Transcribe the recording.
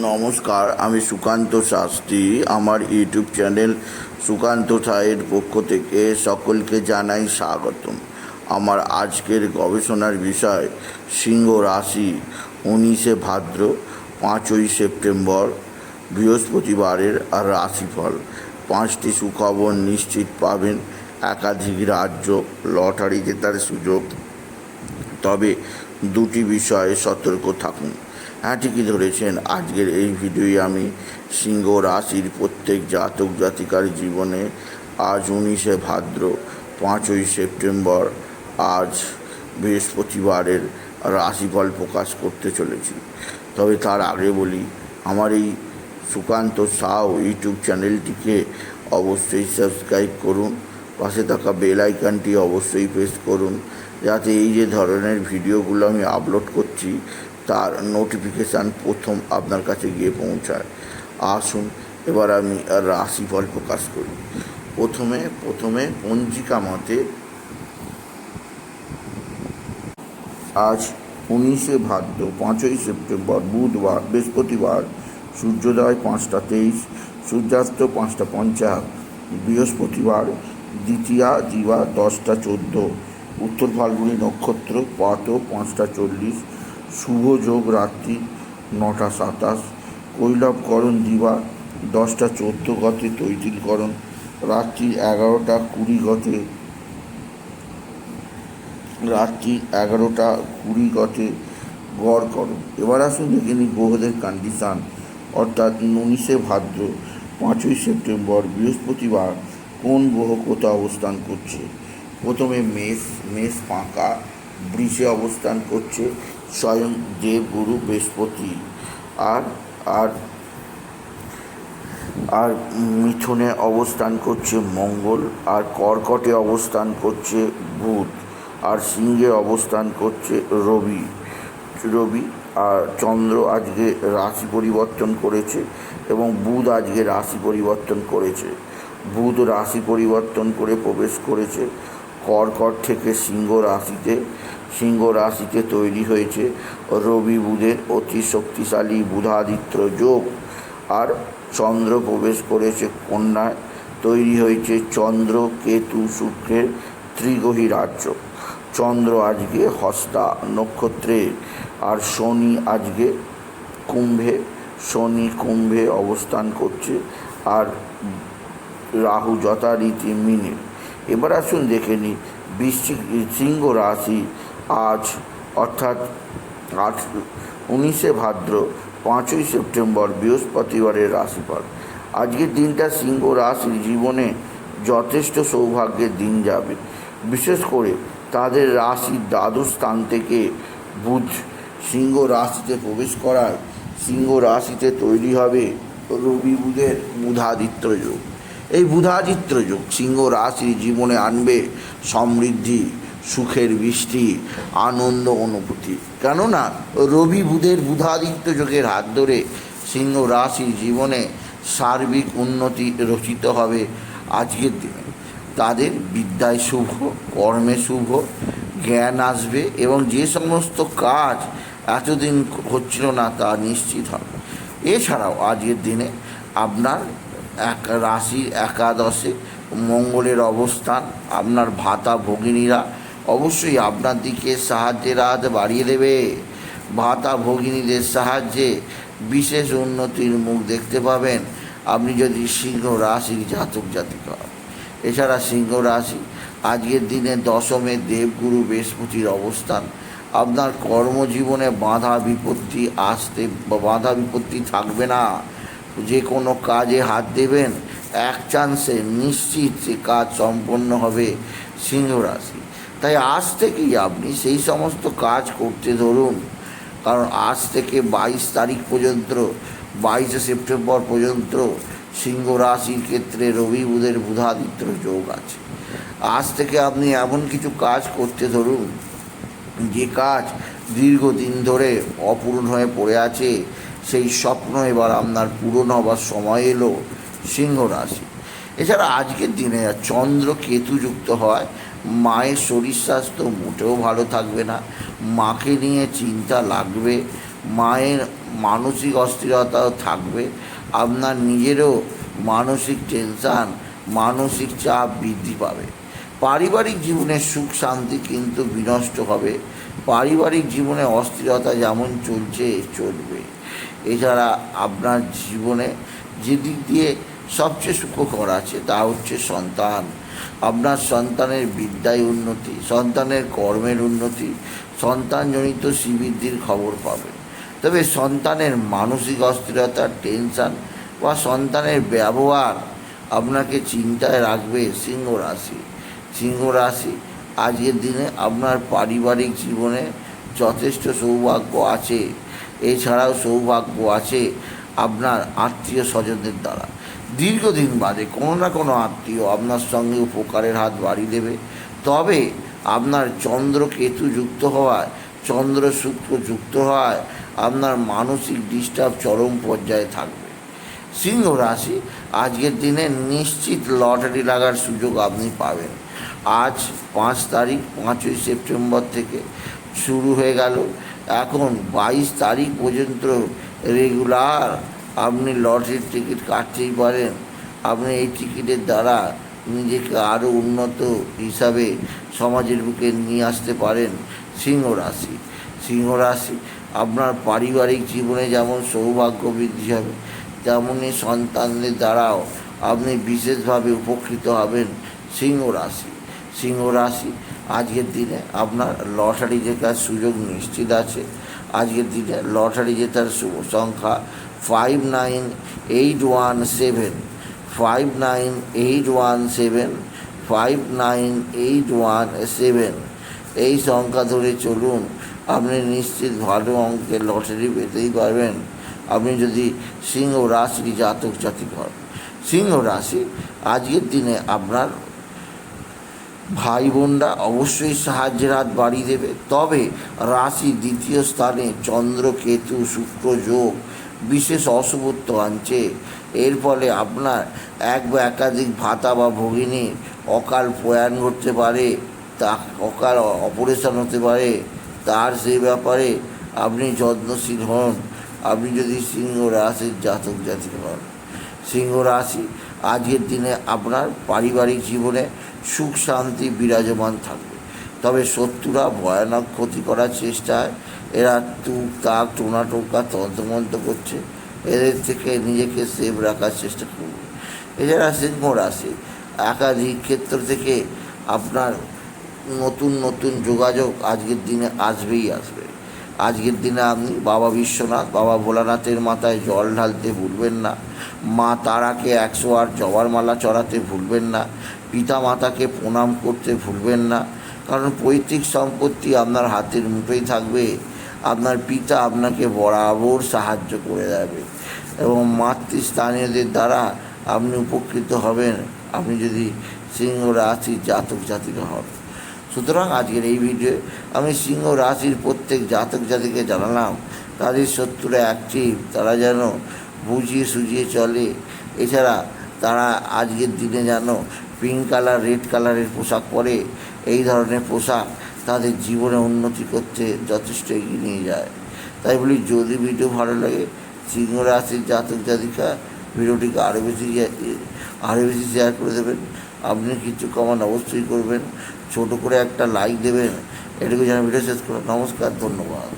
নমস্কার, আমি সুকান্ত শাস্ত্রী। আমার ইউটিউব চ্যানেল সুকান্ত সাহের পক্ষ থেকে সকলকে জানাই স্বাগতম। আমার আজকের গবেষণার বিষয় সিংহ রাশি, উনিশে ভাদ্র, পাঁচই সেপ্টেম্বর, বৃহস্পতিবারের আর রাশিফল। পাঁচটি সুখবর নিশ্চিত পাবেন একাধিক রাজ্য, লটারি জেতার সুযোগ। তবে দুটি বিষয়ে সতর্ক থাকুন। হ্যাঁ ঠিকই ধরেছেন। আজকের এই ভিডিওয়ে আমি সিংহ রাশির প্রত্যেক জাতক জাতিকার জীবনে আজ উনিশে ভাদ্র, পাঁচই সেপ্টেম্বর, আজ বৃহস্পতিবারের রাশিফল প্রকাশ করতে চলেছি। তবে তার আগে বলি, আমার এই সুকান্ত সাউ ইউটিউব চ্যানেলটিকে অবশ্যই সাবস্ক্রাইব করুন, পাশে থাকা বেল আইকনটি অবশ্যই প্রেস করুন, যাতে এই যে ধরনের ভিডিওগুলো আমি আপলোড করছি তার নোটিফিকেশান প্রথম আপনার কাছে গিয়ে পৌঁছায়। আসুন, এবার আমি রাশিফল প্রকাশ করি। প্রথমে প্রথমে পঞ্জিকা মতে আজ উনিশে ভাদ্র, পাঁচই সেপ্টেম্বর, বুধবার, বৃহস্পতিবার, সূর্যোদয় পাঁচটা তেইশ, সূর্যাস্ত পাঁচটা পঞ্চাশ, বৃহস্পতিবার, দ্বিতীয়া দিবা দশটা চোদ্দ, উত্তর ফাল্গুনি নক্ষত্র পাত পাঁচটা চল্লিশ শুভ যোগ রাত্রি নটা সাতাশ। কৈলবকরণ দিবা, দশটা চোদ্দ গতে তৈতিলকরণ রাত্রি এগারোটা কুড়ি গতে রাত্রি এগারোটা কুড়ি গতে গড় করণ। এবার আসুন দেখে নিই গ্রহদের কন্ডিশান অর্থাৎ উনিশে ভাদ্র, পাঁচই সেপ্টেম্বর, বৃহস্পতিবার কোন গ্রহ কোথাও অবস্থান করছে? প্রথমে মেষ মেষ ফাঁকা ব্রিজে অবস্থান করছে। স্বয়ং দেবগুরু বৃহস্পতি আর আর আর মিথুনে অবস্থান করছে মঙ্গল, আর কর্কটে অবস্থান করছে বুধ, আর সিংহে অবস্থান করছে রবি রবি, আর চন্দ্র আজকে রাশি পরিবর্তন করেছে এবং বুধ আজকে রাশি পরিবর্তন করেছে। বুধ রাশি পরিবর্তন করে প্রবেশ করেছে। কর্কট থেকে সিংহ রাশিতে সিংহ রাশিতে তৈরি হয়েছে রবি বুধের অতি শক্তিশালী বুধাদিত্য যোগ। আর চন্দ্র প্রবেশ করেছে কন্যায়, তৈরি হয়েছে চন্দ্র, কেতু, শুক্রের ত্রিগ্রহী রাজ্য। চন্দ্র আজকে হস্তা নক্ষত্রে, আর শনি আজকে কুম্ভে, শনি কুম্ভে অবস্থান করছে। আর রাহু যথারীতি মিনে। এবার আসুন দেখে নিই। বৃশ্চিক সিংহ রাশি আজ, অর্থাৎ আজ উনিশে ভাদ্র, পাঁচই সেপ্টেম্বর, বৃহস্পতিবারের রাশিফল। আজকের দিনটা সিংহ রাশির জীবনে যথেষ্ট সৌভাগ্যের দিন যাবে। বিশেষ করে তাদের রাশির দ্বাদশ স্থান থেকে বুধ সিংহ রাশিতে প্রবেশ করায় সিংহ রাশিতে তৈরি হবে রবি বুধের বুধাদিত্য যোগ। এই বুধাদিত্য যোগ। সিংহ রাশি জীবনে আনবে সমৃদ্ধি, সুখের বৃষ্টি, আনন্দ, অনুভূতি। কেননা রবি বুধের বুধাদিত্য যোগের হাত ধরে সিংহ রাশি জীবনে সার্বিক উন্নতি রচিত হবে আজকের দিনে। তাদের বিদ্যায় শুভ, কর্মে শুভ, জ্ঞান আসবে এবং যে সমস্ত কাজ এতদিন হচ্ছিল না তা নিশ্চিত হবে। এছাড়াও আজকের দিনে আপনার এক রাশির একাদশে মঙ্গলের অবস্থান, আপনার ভাতা ভগিনীরা অবশ্যই আপনার দিকে সাহায্যের হাত বাড়িয়ে দেবে। ভাতা ভগিনীদের সাহায্যে বিশেষ উন্নতির মুখ দেখতে পাবেন। আপনি যদি সিংহ রাশির জাতক জাতিকা। হন এছাড়া সিংহ রাশি, আজকের দিনে দশমে দেবগুরু বৃহস্পতির অবস্থান। আপনার কর্মজীবনে বাধা বিপত্তি আসতে বাধা বিপত্তি থাকবে না। যে কোনো কাজে হাত দেবেন, এক চান্সে নিশ্চিত সে কাজ সম্পন্ন হবে সিংহ রাশি তাই আজ থেকেই আপনি সেই সমস্ত কাজ করতে ধরুন। কারণ আজ থেকে বাইশ তারিখ পর্যন্ত, বাইশে সেপ্টেম্বর পর্যন্ত সিংহ রাশির ক্ষেত্রে রবি বুধের বুধাদিত্য যোগ আছে। আজ থেকে আপনি এমন কিছু কাজ করতে ধরুন, যে কাজ দীর্ঘদিন ধরে অপূর্ণ হয়ে পড়ে আছে সেই স্বপ্ন এবার আপনার পূরণ হবার সময় এলো, সিংহ রাশি। এছাড়া আজকের দিনে চন্দ্র কেতু যুক্ত হয়, মায়ের শরীর স্বাস্থ্য মোটেও ভালো থাকবে না, মাকে নিয়ে চিন্তা লাগবে, মায়ের মানসিক অস্থিরতাও থাকবে, আপনার নিজেরও মানসিক টেনশান মানসিক চাপ বৃদ্ধি পাবে। পারিবারিক জীবনে সুখ, শান্তি কিন্তু বিনষ্ট হবে, পারিবারিক জীবনে অস্থিরতা যেমন চলছে, চলবে। এছাড়া আপনার জীবনে যে দিক দিয়ে সবচেয়ে সুখকর আছে তা হচ্ছে সন্তান। আপনার সন্তানের বিদ্যায় উন্নতি, সন্তানের কর্মের উন্নতি, সন্তানজনিত শ্রীবৃদ্ধির খবর পাবেন। তবে সন্তানের মানসিক অস্থিরতা টেনশান বা সন্তানের ব্যবহার আপনাকে চিন্তায় রাখবে সিংহ রাশি। সিংহ রাশি আজকের দিনে আপনার পারিবারিক জীবনে যথেষ্ট সৌভাগ্য আছে। এছাড়াও সৌভাগ্য আছে আপনার আত্মীয় স্বজনদের দ্বারা। দীর্ঘদিন বাদে কোনো না কোনো আত্মীয় আপনার সঙ্গে উপকারের হাত বাড়িয়ে দেবে। তবে আপনার চন্দ্র কেতু যুক্ত হওয়ায়, চন্দ্র শুক্র যুক্ত হওয়ায় আপনার মানসিক ডিস্টার্ব চরম পর্যায়ে থাকবে। সিংহ রাশি, আজকের দিনে নিশ্চিত লটারি লাগার সুযোগ আপনি পাবেন। আজ পাঁচ তারিখ, পাঁচই সেপ্টেম্বর থেকে শুরু হয়ে গেল। এখন বাইশ তারিখ পর্যন্ত রেগুলার আপনি লটারির টিকিট কাটতেই পারেন। আপনি এই টিকিটের দ্বারা নিজেকে আরও উন্নত হিসাবে সমাজের বুকে নিয়ে আসতে পারেন সিংহ রাশি। সিংহ রাশি, আপনার পারিবারিক জীবনে যেমন সৌভাগ্য বৃদ্ধি হবে তেমনই সন্তানদের দ্বারাও আপনি বিশেষভাবে উপকৃত হবেন সিংহ রাশি। সিংহ রাশি আজকের দিনে আপনার লটারি জেতার সুযোগ নিশ্চিত আছে। আজকের দিনে লটারি জেতার সংখ্যা five nine eight one seven five nine eight one seven five nine eight one seven এই সংখ্যা ধরে চলুন, আপনি নিশ্চিত ভালো অঙ্কের লটারি পেতেই পারবেন। আপনি যদি সিংহ রাশি জাতক জাতি হন, সিংহ রাশি আজকের দিনে আপনার ভাই বোনরা অবশ্যই সাহায্যের হাত বাড়িয়ে দেবে। তবে রাশি দ্বিতীয় স্থানে চন্দ্র, কেতু, শুক্র যোগ বিশেষ অশুভত্ব আনছে। এর ফলে আপনার এক বা একাধিক ভাতা বা ভগিনী অকাল প্রয়াণ ঘটতে পারে, তা অকাল অপারেশন হতে পারে। তার সেই ব্যাপারে আপনি যত্নশীল হন। আপনি যদি সিংহ রাশির জাতক জাতিক হন, সিংহ রাশি আজকের দিনে আপনার পারিবারিক জীবনে সুখ, শান্তি বিরাজমান থাকবে। তবে শত্রুরা ভয়ানক ক্ষতি করার চেষ্টায় এরা তুক তাক, টোনা টোকা, তন্ত্রমন্ত্র করছে। এদের থেকে নিজেকে সেভ রাখার চেষ্টা করবে এছাড়া সিংহ রাশি, একাধিক ক্ষেত্র থেকে আপনার নতুন নতুন যোগাযোগ আজকের দিনে আসবেই আসবে। আজকের দিনে আপনি বাবা বিশ্বনাথ, বাবা ভোলানাথের মাথায় জল ঢালতে ভুলবেন না। মা তারাকে একশো আট জবার মালা চড়াতে ভুলবেন না। পিতা মাতাকে প্রণাম করতে ভুলবেন না। কারণ পৈতৃক সম্পত্তি আপনার হাতের মুঠোই থাকবে। আপনার পিতা আপনাকে বরাবর সাহায্য করে দেবে এবং মাতৃস্থানীয়দের দ্বারা আপনি উপকৃত হবেন। আপনি যদি সিংহ রাশির জাতক জাতিকা হন। সুতরাং আজকের এই ভিডিও আমি সিংহ রাশির প্রত্যেক জাতক জাতিকে জানালাম, তাদের শত্রুরা অ্যাক্টিভ তারা যেন বুঝিয়ে সুঝিয়ে চলে। এছাড়া তারা আজকের দিনে যেন পিঙ্ক কালার রেড কালারের পোশাক পরে, এই ধরনের পোশাক তাদের জীবনে উন্নতি করতে যথেষ্ট এগিয়ে নিয়ে যায়। তাই বলি, যদি ভিডিও ভালো লাগে, সিংহ রাশির জাতক জাতিকা ভিডিওটিকে আরও বেশি আরও বেশি শেয়ার করে দেবেন। আপনি কিছু কমান অবশ্যই করবেন। ছোট করে একটা লাইক দেবেন। এটুকু যেন ভিডিও শেষ করুন নমস্কার ধন্যবাদ।